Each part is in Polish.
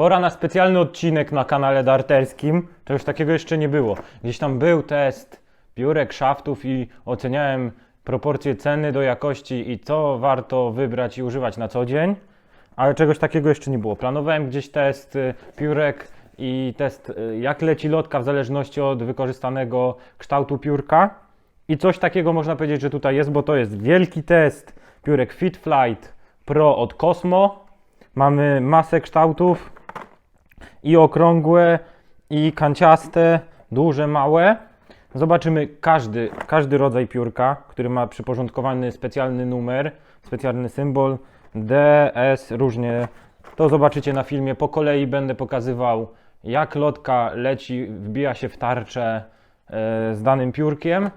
Pora na specjalny odcinek na kanale darterskim. Już takiego jeszcze nie było. Gdzieś tam był test piórek, szaftów i oceniałem proporcje ceny do jakości i co warto wybrać i używać na co dzień. Ale czegoś takiego jeszcze nie było. Planowałem gdzieś test y, piórek i test y, jak leci lotka w zależności od wykorzystanego kształtu piórka. I coś takiego można powiedzieć, że tutaj jest, bo to jest wielki test piórek Fit Flight Pro od Cosmo. Mamy masę kształtów i okrągłe, i kanciaste, duże, małe. Zobaczymy każdy, każdy rodzaj piórka, który ma przyporządkowany specjalny numer, specjalny symbol D, S, różnie. To zobaczycie na filmie. Po kolei będę pokazywał, jak lotka leci, wbija się w tarczę e, z danym piórkiem.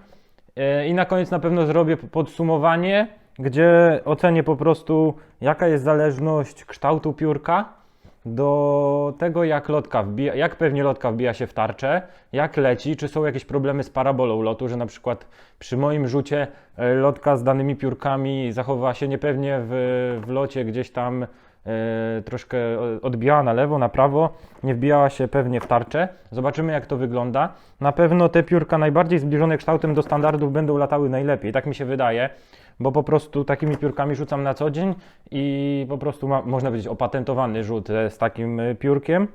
E, I na koniec na pewno zrobię podsumowanie, gdzie ocenię po prostu, jaka jest zależność kształtu piórka do tego, jak lotka wbija, jak pewnie lotka wbija się w tarczę, jak leci, czy są jakieś problemy z parabolą lotu, że na przykład przy moim rzucie e, lotka z danymi piórkami zachowała się niepewnie w, w locie gdzieś tam e, troszkę odbijała na lewo, na prawo, nie wbijała się pewnie w tarczę. Zobaczymy jak to wygląda. Na pewno te piórka najbardziej zbliżone kształtem do standardów będą latały najlepiej, tak mi się wydaje, bo po prostu takimi piórkami rzucam na co dzień i po prostu ma, można powiedzieć opatentowany rzut e, z takim e, piórkiem.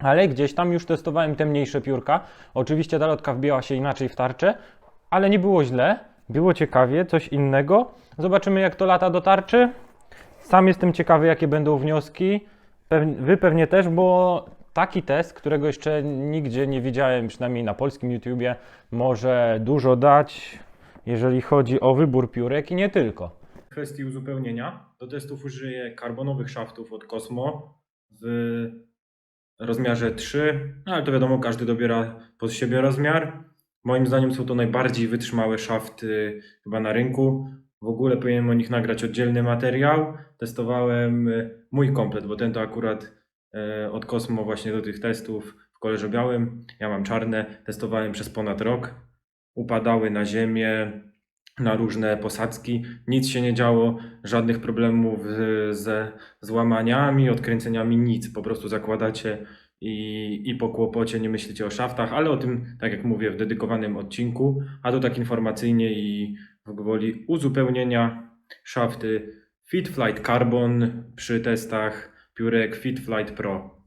Ale gdzieś tam już testowałem te mniejsze piórka. Oczywiście ta lotka wbijała się inaczej w tarczę, ale nie było źle. Było ciekawie, coś innego. Zobaczymy jak to lata do tarczy. Sam jestem ciekawy, jakie będą wnioski. Wy pewnie też, bo taki test, którego jeszcze nigdzie nie widziałem, przynajmniej na polskim YouTubie, może dużo dać, jeżeli chodzi o wybór piórek i nie tylko. W kwestii uzupełnienia do testów użyję karbonowych szaftów od Cosmo w rozmiarze 3, no ale to wiadomo, każdy dobiera pod siebie rozmiar. Moim zdaniem są to najbardziej wytrzymałe szafty chyba na rynku. W ogóle powinienem o nich nagrać oddzielny materiał. Testowałem mój komplet, bo ten to akurat e, od Cosmo właśnie do tych testów w kolorze białym. Ja mam czarne, testowałem przez ponad rok. Upadały na ziemię, na różne posadzki. Nic się nie działo, żadnych problemów ze złamaniami, odkręceniami, nic. Po prostu zakładacie i, i po kłopocie nie myślicie o szaftach, ale o tym, tak jak mówię, w dedykowanym odcinku. A tu tak informacyjnie i w gwoli uzupełnienia szafty Fit Flight Carbon przy testach piórek Fit Flight Pro.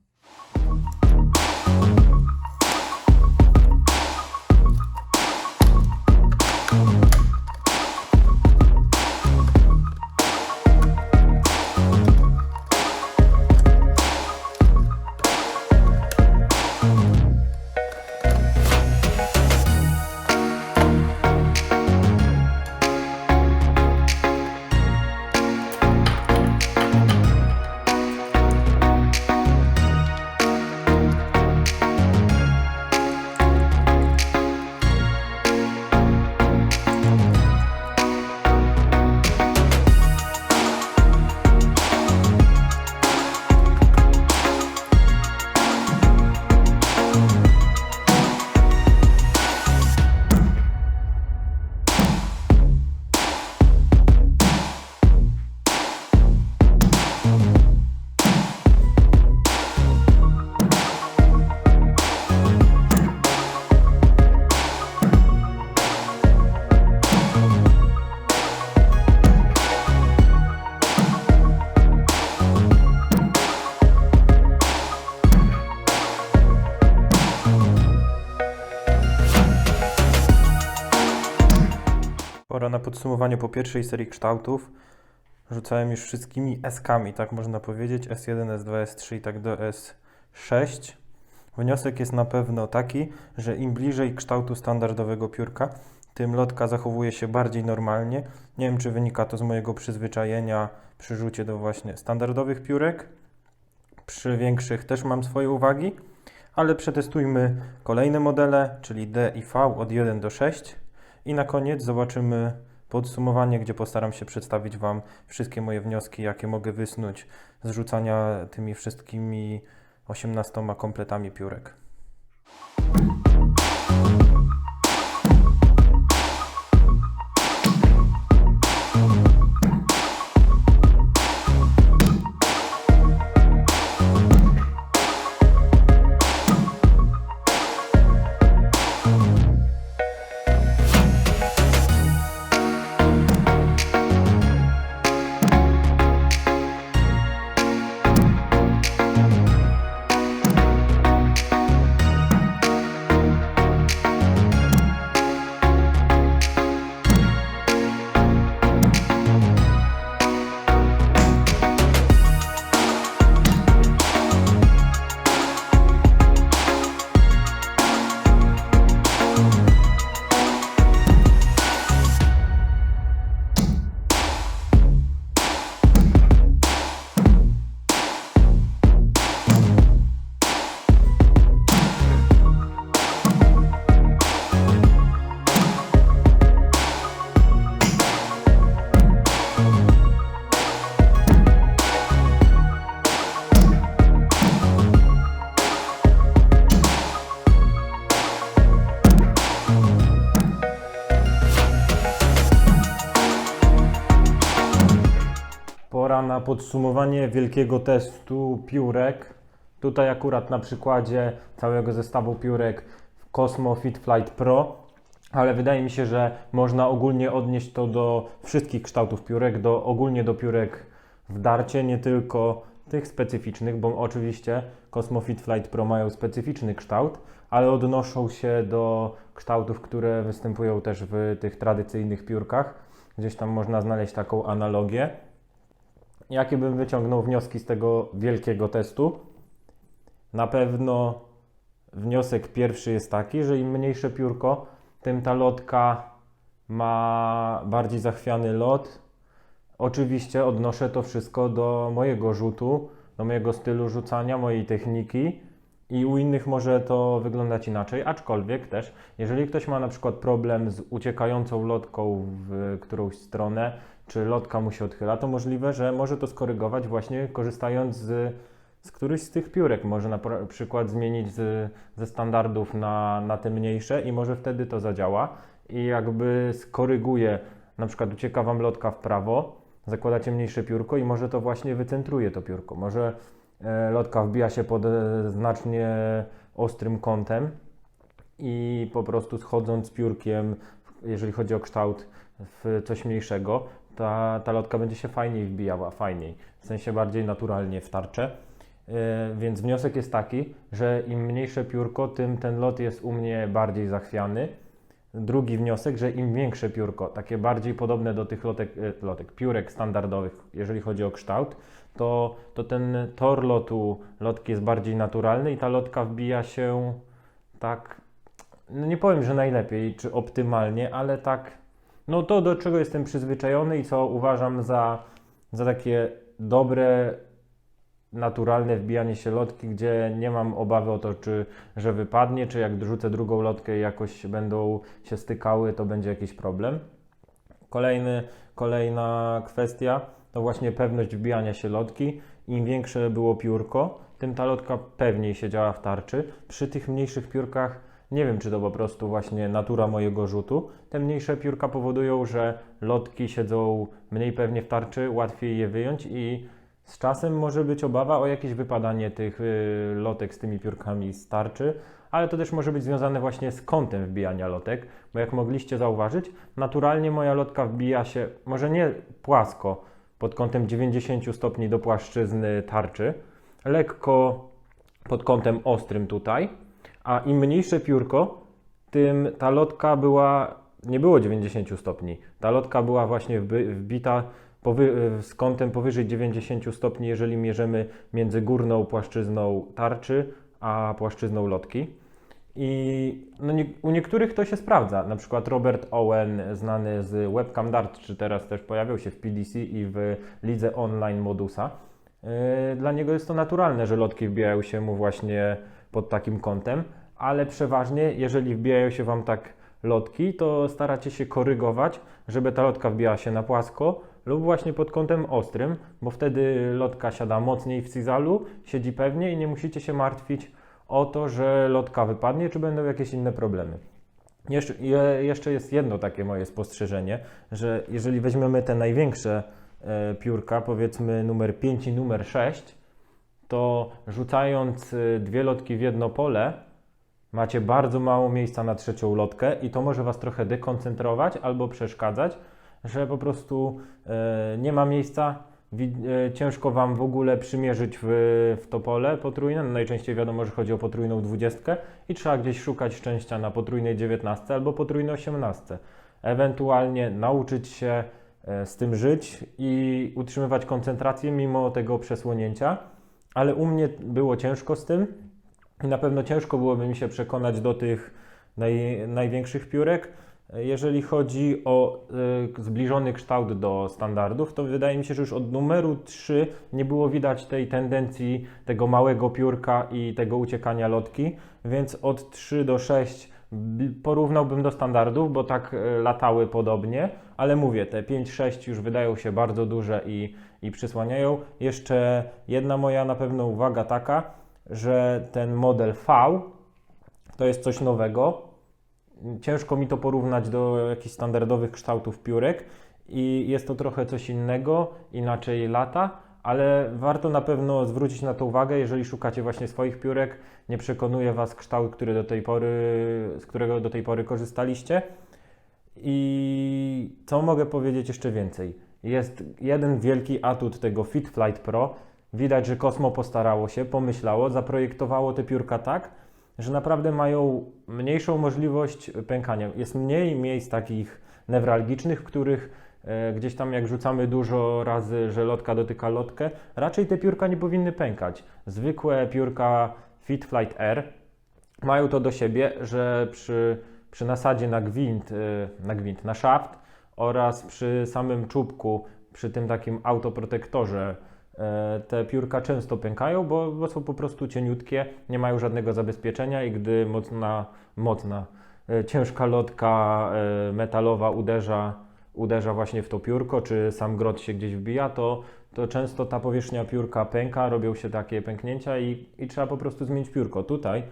Na podsumowanie po pierwszej serii kształtów. Rzucałem już wszystkimi S-kami, tak można powiedzieć. S1, S2, S3 i tak do S6. Wniosek jest na pewno taki, że im bliżej kształtu standardowego piórka, tym lotka zachowuje się bardziej normalnie. Nie wiem, czy wynika to z mojego przyzwyczajenia przy rzucie do właśnie standardowych piórek. Przy większych też mam swoje uwagi, ale przetestujmy kolejne modele, czyli D i V od 1 do 6. I na koniec zobaczymy podsumowanie, gdzie postaram się przedstawić Wam wszystkie moje wnioski, jakie mogę wysnuć z rzucania tymi wszystkimi 18 kompletami piórek. Na podsumowanie wielkiego testu piórek. Tutaj akurat na przykładzie całego zestawu piórek Cosmo Fit Flight Pro, ale wydaje mi się, że można ogólnie odnieść to do wszystkich kształtów piórek, do, ogólnie do piórek w darcie, nie tylko tych specyficznych, bo oczywiście Cosmo Fit Flight Pro mają specyficzny kształt, ale odnoszą się do kształtów, które występują też w tych tradycyjnych piórkach. Gdzieś tam można znaleźć taką analogię. Jakie bym wyciągnął wnioski z tego wielkiego testu? Na pewno wniosek pierwszy jest taki, że im mniejsze piórko, tym ta lotka ma bardziej zachwiany lot. Oczywiście odnoszę to wszystko do mojego rzutu, do mojego stylu rzucania, mojej techniki i u innych może to wyglądać inaczej, aczkolwiek też, jeżeli ktoś ma na przykład problem z uciekającą lotką w którąś stronę, czy lotka mu się odchyla, to możliwe, że może to skorygować właśnie korzystając z, z którychś z tych piórek. Może na pr- przykład zmienić z, ze standardów na, na te mniejsze i może wtedy to zadziała i jakby skoryguje, na przykład ucieka Wam lotka w prawo, zakładacie mniejsze piórko i może to właśnie wycentruje to piórko. Może lotka wbija się pod e, znacznie ostrym kątem i po prostu schodząc piórkiem, jeżeli chodzi o kształt, w coś mniejszego, ta, ta lotka będzie się fajniej wbijała, fajniej, w sensie bardziej naturalnie w tarczę. Yy, Więc wniosek jest taki, że im mniejsze piórko, tym ten lot jest u mnie bardziej zachwiany. Drugi wniosek, że im większe piórko, takie bardziej podobne do tych lotek, e, lotek piórek standardowych, jeżeli chodzi o kształt, to, to ten tor lotu lotki jest bardziej naturalny i ta lotka wbija się tak, no nie powiem, że najlepiej czy optymalnie, ale tak, no to do czego jestem przyzwyczajony i co uważam za, za takie dobre, naturalne wbijanie się lotki, gdzie nie mam obawy o to, czy że wypadnie, czy jak rzucę drugą lotkę i jakoś będą się stykały, to będzie jakiś problem. Kolejny, kolejna kwestia to właśnie pewność wbijania się lotki. Im większe było piórko, tym ta lotka pewniej siedziała w tarczy. Przy tych mniejszych piórkach nie wiem, czy to po prostu właśnie natura mojego rzutu. Te mniejsze piórka powodują, że lotki siedzą mniej pewnie w tarczy, łatwiej je wyjąć i z czasem może być obawa o jakieś wypadanie tych y, lotek z tymi piórkami z tarczy, ale to też może być związane właśnie z kątem wbijania lotek, bo jak mogliście zauważyć, naturalnie moja lotka wbija się może nie płasko pod kątem 90 stopni do płaszczyzny tarczy, lekko pod kątem ostrym tutaj, a im mniejsze piórko, tym ta lotka była, nie było 90 stopni. Ta lotka była właśnie wbita z kątem powyżej 90 stopni, jeżeli mierzymy między górną płaszczyzną tarczy a płaszczyzną lotki. I no nie, u niektórych to się sprawdza. Na przykład Robert Owen, znany z Webcam Dart, czy teraz też pojawiał się w PDC i w lidze online Modusa. Yy, Dla niego jest to naturalne, że lotki wbijają się mu właśnie pod takim kątem, ale przeważnie, jeżeli wbijają się Wam tak lotki, to staracie się korygować, żeby ta lotka wbijała się na płasko lub właśnie pod kątem ostrym, bo wtedy lotka siada mocniej w cizalu, siedzi pewnie i nie musicie się martwić o to, że lotka wypadnie, czy będą jakieś inne problemy. Jeszcze, je- jeszcze jest jedno takie moje spostrzeżenie, że jeżeli weźmiemy te największe e, piórka, powiedzmy numer 5 i numer 6, to rzucając y, dwie lotki w jedno pole, macie bardzo mało miejsca na trzecią lotkę i to może Was trochę dekoncentrować albo przeszkadzać, że po prostu e, nie ma miejsca, e, ciężko Wam w ogóle przymierzyć w, w to pole potrójne. No najczęściej wiadomo, że chodzi o potrójną dwudziestkę i trzeba gdzieś szukać szczęścia na potrójnej dziewiętnastce albo potrójnej osiemnastce. Ewentualnie nauczyć się e, z tym żyć i utrzymywać koncentrację mimo tego przesłonięcia, ale u mnie było ciężko z tym i na pewno ciężko byłoby mi się przekonać do tych naj, największych piórek. Jeżeli chodzi o y, zbliżony kształt do standardów, to wydaje mi się, że już od numeru 3 nie było widać tej tendencji tego małego piórka i tego uciekania lotki, więc od 3 do 6 b- porównałbym do standardów, bo tak y, latały podobnie, ale mówię, te 5-6 już wydają się bardzo duże i, i przysłaniają. Jeszcze jedna moja na pewno uwaga taka, że ten model V to jest coś nowego. Ciężko mi to porównać do jakichś standardowych kształtów piórek i jest to trochę coś innego, inaczej lata, ale warto na pewno zwrócić na to uwagę, jeżeli szukacie właśnie swoich piórek. Nie przekonuje Was kształt, który do tej pory, z którego do tej pory korzystaliście. I co mogę powiedzieć jeszcze więcej? Jest jeden wielki atut tego Fit Flight Pro. Widać, że Cosmo postarało się, pomyślało, zaprojektowało te piórka tak, że naprawdę mają mniejszą możliwość pękania. Jest mniej miejsc takich newralgicznych, w których e, gdzieś tam jak rzucamy dużo razy, że lotka dotyka lotkę, raczej te piórka nie powinny pękać. Zwykłe piórka Fit Flight Air mają to do siebie, że przy, przy nasadzie na gwint, e, na gwint, na szaft oraz przy samym czubku, przy tym takim autoprotektorze, te piórka często pękają, bo, bo są po prostu cieniutkie, nie mają żadnego zabezpieczenia i gdy mocna, mocna, e, ciężka lotka e, metalowa uderza, uderza właśnie w to piórko, czy sam grot się gdzieś wbija, to, to często ta powierzchnia piórka pęka, robią się takie pęknięcia i, i trzeba po prostu zmienić piórko. Tutaj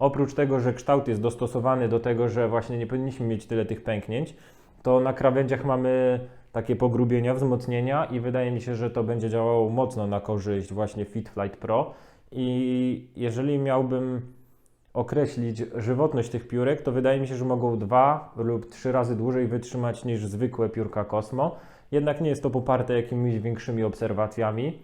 Oprócz tego, że kształt jest dostosowany do tego, że właśnie nie powinniśmy mieć tyle tych pęknięć, to na krawędziach mamy takie pogrubienia, wzmocnienia i wydaje mi się, że to będzie działało mocno na korzyść właśnie Fit Flight Pro. I jeżeli miałbym określić żywotność tych piórek, to wydaje mi się, że mogą dwa lub trzy razy dłużej wytrzymać niż zwykłe piórka Cosmo. Jednak nie jest to poparte jakimiś większymi obserwacjami,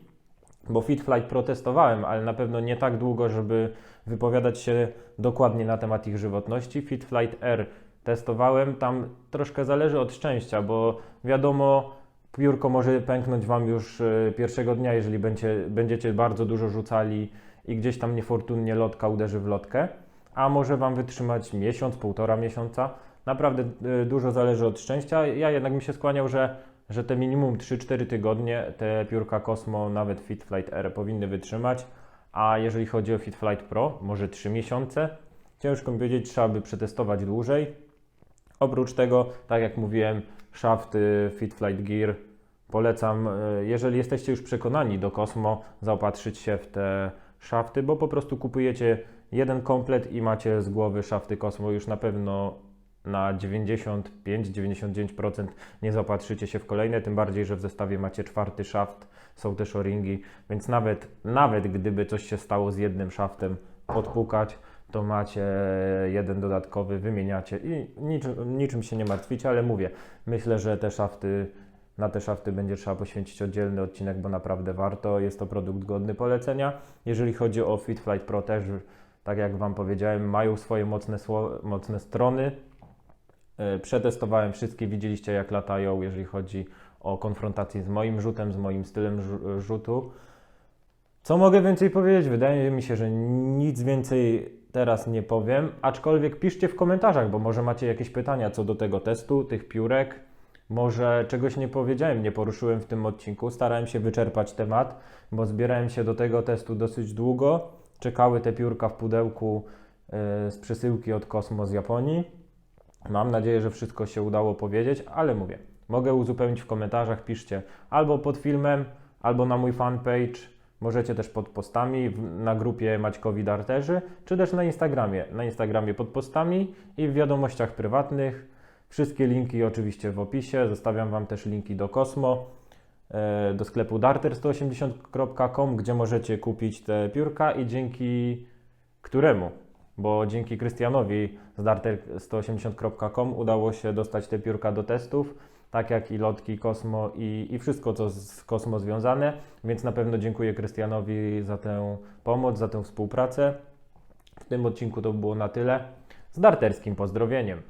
bo Fit Flight Pro testowałem, ale na pewno nie tak długo, żeby wypowiadać się dokładnie na temat ich żywotności. Fit Flight R testowałem, tam troszkę zależy od szczęścia, bo wiadomo, piórko może pęknąć Wam już e, pierwszego dnia, jeżeli będzie, będziecie bardzo dużo rzucali i gdzieś tam niefortunnie lotka uderzy w lotkę, a może Wam wytrzymać miesiąc, półtora miesiąca. Naprawdę e, dużo zależy od szczęścia. Ja jednak mi się skłaniał, że, że te minimum 3-4 tygodnie te piórka Cosmo, nawet Fit Flight R powinny wytrzymać, a jeżeli chodzi o Fit Flight Pro, może 3 miesiące. Ciężko mi powiedzieć, trzeba by przetestować dłużej. Oprócz tego, tak jak mówiłem, szafty Fit Flight Gear. Polecam, e, jeżeli jesteście już przekonani do Cosmo, zaopatrzyć się w te szafty, bo po prostu kupujecie jeden komplet i macie z głowy szafty Cosmo. Już na pewno na 95-99% nie zaopatrzycie się w kolejne, tym bardziej, że w zestawie macie czwarty szaft, są też o-ringi, więc nawet, nawet gdyby coś się stało z jednym szaftem, podpukać, to macie jeden dodatkowy, wymieniacie i niczym, niczym się nie martwicie, ale mówię, myślę, że te szafty, na te szafty będzie trzeba poświęcić oddzielny odcinek, bo naprawdę warto, jest to produkt godny polecenia. Jeżeli chodzi o Fit Flight Pro też, tak jak Wam powiedziałem, mają swoje mocne, mocne strony, E, Przetestowałem wszystkie, widzieliście jak latają, jeżeli chodzi o konfrontację z moim rzutem, z moim stylem rzu- rzutu. Co mogę więcej powiedzieć? Wydaje mi się, że nic więcej teraz nie powiem, aczkolwiek piszcie w komentarzach, bo może macie jakieś pytania co do tego testu, tych piórek. Może czegoś nie powiedziałem, nie poruszyłem w tym odcinku. Starałem się wyczerpać temat, bo zbierałem się do tego testu dosyć długo. Czekały te piórka w pudełku e, z przesyłki od Cosmo z Japonii. Mam nadzieję, że wszystko się udało powiedzieć, ale mówię, mogę uzupełnić w komentarzach, piszcie albo pod filmem, albo na mój fanpage, możecie też pod postami na grupie Maćkowi Darterzy, czy też na Instagramie. Na Instagramie pod postami i w wiadomościach prywatnych. Wszystkie linki oczywiście w opisie, zostawiam Wam też linki do Cosmo, e, do sklepu darter180.com, gdzie możecie kupić te piórka i dzięki któremu bo dzięki Krystianowi z darter180.com udało się dostać te piórka do testów, tak jak i lotki Kosmo i, i wszystko, co z Kosmo związane, więc na pewno dziękuję Krystianowi za tę pomoc, za tę współpracę. W tym odcinku to było na tyle. Z darterskim pozdrowieniem.